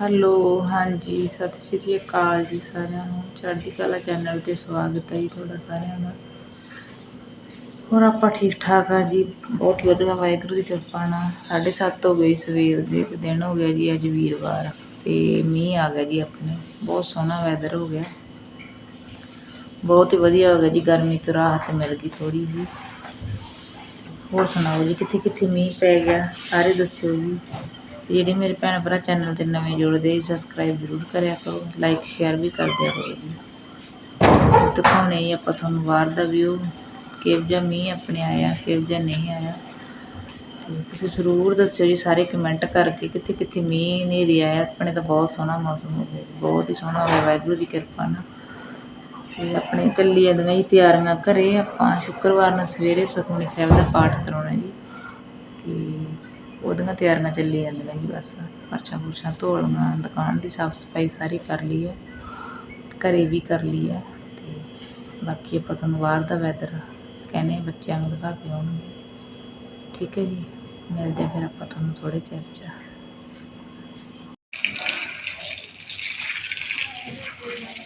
Hello, ਹਾਂਜੀ, ਸਤਿ ਸ਼੍ਰੀ ਅਕਾਲ ਜੀ ਸਾਰਿਆਂ ਨੂੰ। ਚੜ੍ਹਦੀ ਕਲਾ ਚੈਨਲ ਤੇ ਸਵਾਗਤ ਹੈ ਜੀ ਤੁਹਾਡਾ ਸਾਰਿਆਂ ਦਾ। ਹੋਰ ਆਪਾਂ ਠੀਕ ਠਾਕ ਆ ਜੀ। ਬਹੁਤ ਵਧੀਆ, ਵਾਹਿਗੁਰੂ ਦੀ ਕਿਰਪਾ ਨਾਲ। 7:30 ਹੋ ਗਏ ਸਵੇਰ ਦੇ, ਇੱਕ ਦਿਨ ਹੋ ਗਿਆ ਜੀ ਅੱਜ ਵੀਰਵਾਰ, ਤੇ ਮੀਂਹ ਆ ਗਿਆ ਜੀ ਆਪਣੇ। ਬਹੁਤ ਸੋਹਣਾ ਵੈਦਰ ਹੋ ਗਿਆ। ਬਹੁਤ ਹੀ ਵਧੀਆ ਹੋ ਗਿਆ ਜੀ, ਗਰਮੀ ਤੋਂ ਰਾਹਤ ਮਿਲ ਗਈ ਥੋੜੀ ਜੀ। ਹੋਰ ਸੁਣਾਓ ਜੀ ਕਿੱਥੇ ਕਿੱਥੇ ਮੀਂਹ ਪੈ ਗਿਆ? ਸਾਰੇ ਦੱਸਿਓ ਜੀ। ਤੇ ਜਿਹੜੇ ਮੇਰੇ ਭੈਣ ਭਰਾ ਚੈਨਲ ਤੇ ਨਵੇਂ ਜੁੜਦੇ ਸਬਸਕ੍ਰਾਈਬ ਜ਼ਰੂਰ ਕਰਿਆ ਕਰੋ ਲਾਈਕ ਸ਼ੇਅਰ ਵੀ ਕਰ ਦਿਆ ਕਰੋ ਜੀ। ਦਿਖਾਉਣੇ ਹੀ ਆਪਾਂ ਤੁਹਾਨੂੰ ਬਾਹਰ ਦਾ ਵਿਊ ਕਿਹੋ ਜਿਹਾ ਮੀਂਹ ਆਪਣੇ ਆਇਆ ਕਿਹੋ ਜਿਹਾ ਨਹੀਂ ਆਇਆ। ਤੇ ਤੁਸੀਂ ਜ਼ਰੂਰ ਦੱਸਿਓ ਜੀ ਸਾਰੇ ਕਮੈਂਟ ਕਰਕੇ ਕਿੱਥੇ ਕਿੱਥੇ ਮੀਂਹ ਹਨੇਰੀ ਆਇਆ। ਆਪਣੇ ਤਾਂ ਬਹੁਤ ਸੋਹਣਾ ਮੌਸਮ ਹੋ ਗਿਆ ਜੀ, ਬਹੁਤ ਹੀ ਸੋਹਣਾ ਹੋ ਗਿਆ ਵਾਹਿਗੁਰੂ ਦੀ ਕਿਰਪਾ ਨਾਲ। ਤੇ ਆਪਣੇ ਚੱਲੀ ਜਾਂਦੀਆਂ ਜੀ ਤਿਆਰੀਆਂ ਘਰੇ ਆਪਾਂ ਸ਼ੁੱਕਰਵਾਰ ਨੂੰ ਸਵੇਰੇ ਸੁਖਮਨੀ ਸਾਹਿਬ ਦਾ ਪਾਠ ਕਰਾਉਣਾ ਜੀ। ਉਹਦੀਆਂ ਤਿਆਰੀਆਂ ਚੱਲੀ ਜਾਂਦੀਆਂ ਜੀ ਬਸ। ਪਰਚਾ ਪੁਰਚਾ ਧੋ ਲਈਆਂ ਦੁਕਾਨ ਦੀ ਸਾਫ਼ ਸਫ਼ਾਈ ਸਾਰੀ ਕਰ ਲਈ ਹੈ। ਘਰੇ ਵੀ ਕਰ ਲਈ ਹੈ ਤੇ ਬਾਕੀ ਆਪਾਂ ਤੁਹਾਨੂੰ ਬਾਹਰ ਦਾ ਵੈਦਰ ਕਹਿੰਦੇ ਬੱਚਿਆਂ ਨੂੰ ਦਿਖਾ ਕੇ ਆਉਣਗੇ। ਠੀਕ ਹੈ ਜੀ, ਮਿਲਦੇ ਹਾਂ ਫਿਰ ਆਪਾਂ ਤੁਹਾਨੂੰ ਥੋੜ੍ਹੇ ਚਿਰ 'ਚ। ਤੋਂ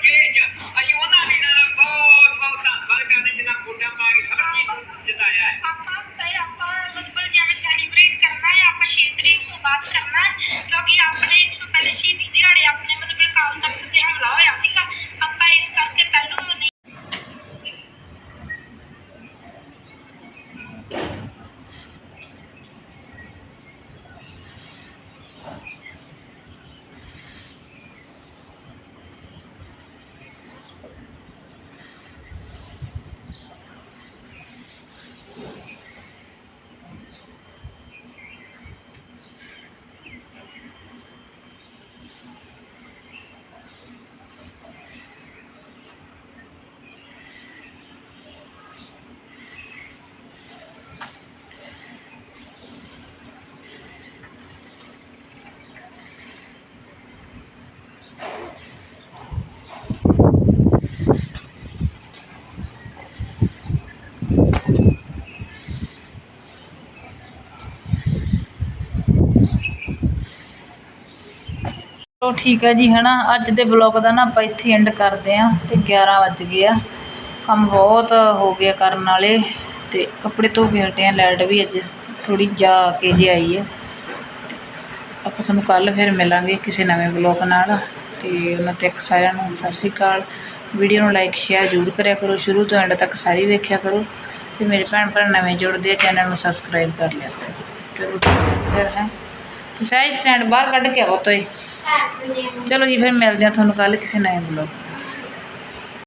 ਜ਼ਿਲ੍ਹੇ 'ਚ। ਅਸੀਂ ਉਹਨਾਂ ਵੀਰਾਂ ਦਾ ਬਹੁਤ ਬਹੁਤ ਧੰਨਵਾਦ ਕਰਦੇ ਜਿਨ੍ਹਾਂ ਵੋਟਾਂ ਪਾ ਕੇ ਸਰਜੀਤ ਨੂੰ ਜਿਤਾਇਆ ਹੈ। ਆਪਾਂ ਤੇ ਆਪਾਂ ਮਤਲਬ ਜਿਵੇਂ ਸੈਲੀਬ੍ਰੇਟ ਕਰਨਾ ਹੈ, ਆਪਾਂ 6 ਤਰੀਕ ਤੋਂ ਬਾਅਦ ਕਰਨਾ ਹੈ, ਕਿਉਂਕਿ ਆਪਣੇ ਇਸ ਤੋਂ ਪਹਿਲੇ ਸ਼ਹੀਦੀ ਦਿਹਾੜੇ ਆਪਣੇ ਮਤਲਬ ਕਾਲ ਤੱਕ ਤੇ ਹਮਲਾ ਹੋਇਆ ਸੀਗਾ। ਆਪਾਂ ਇਸ ਕਰਕੇ ਪਹਿਲੋਂ ਨਹੀਂ ਚਲੋ ਠੀਕ ਹੈ ਜੀ, ਹਨਾ। ਅੱਜ ਦੇ ਬਲੌਗ ਦਾ ਨਾ ਆਪਾਂ ਇੱਥੇ ਐਂਡ ਕਰਦੇ ਆਂ ਤੇ 11 ਵੱਜ ਗਏ ਆ। ਕੰਮ ਬਹੁਤ ਹੋ ਗਿਆ ਕਰਨ ਵਾਲੇ ਤੇ ਕੱਪੜੇ ਧੋ ਕੇ ਹਟੇ ਆ, ਲਾਈਟ ਵੀ ਅੱਜ ਥੋੜੀ ਜਾ ਕੇ ਜੇ ਆਈ ਹੈ ਆਪਾਂ ਤੁਹਾਨੂੰ ਕੱਲ ਫਿਰ ਮਿਲਾਂਗੇ ਕਿਸੇ ਨਵੇਂ ਬਲੌਗ ਨਾਲ ਤੇ ਉਹਨਾਂ ਤੱਕ ਸਾਰਿਆਂ ਨੂੰ ਸਤਿ ਸ਼੍ਰੀ ਅਕਾਲ। ਵੀਡੀਓ ਨੂੰ ਲਾਈਕ ਸ਼ੇਅਰ ਜ਼ਰੂਰ ਕਰਿਆ ਕਰੋ। ਸ਼ੁਰੂ ਤੋਂ ਐਂਡ ਤੱਕ ਸਾਰੀ ਵੇਖਿਆ ਕਰੋ ਤੇ ਮੇਰੇ ਭੈਣ ਭਰਾ ਨਵੇਂ ਜੁੜਦੇ ਆ, ਚੈਨਲ ਨੂੰ ਸਬਸਕ੍ਰਾਈਬ ਕਰ ਲਿਆ ਕਰੋ। ਚਲੋ ਠੀਕ ਹੈ ਫਿਰ, ਹੈ। ਸਾਈਜ਼ ਸਟੈਂਡ ਬਾਹਰ ਕੱਢ ਕੇ ਆਵੋ ਤੋਏ ਚਲੋ ਜੀ ਫਿਰ ਮਿਲਦੇ ਆ ਤੁਹਾਨੂੰ ਕੱਲ ਕਿਸੇ ਨਵੇਂ ਬਲੌਗ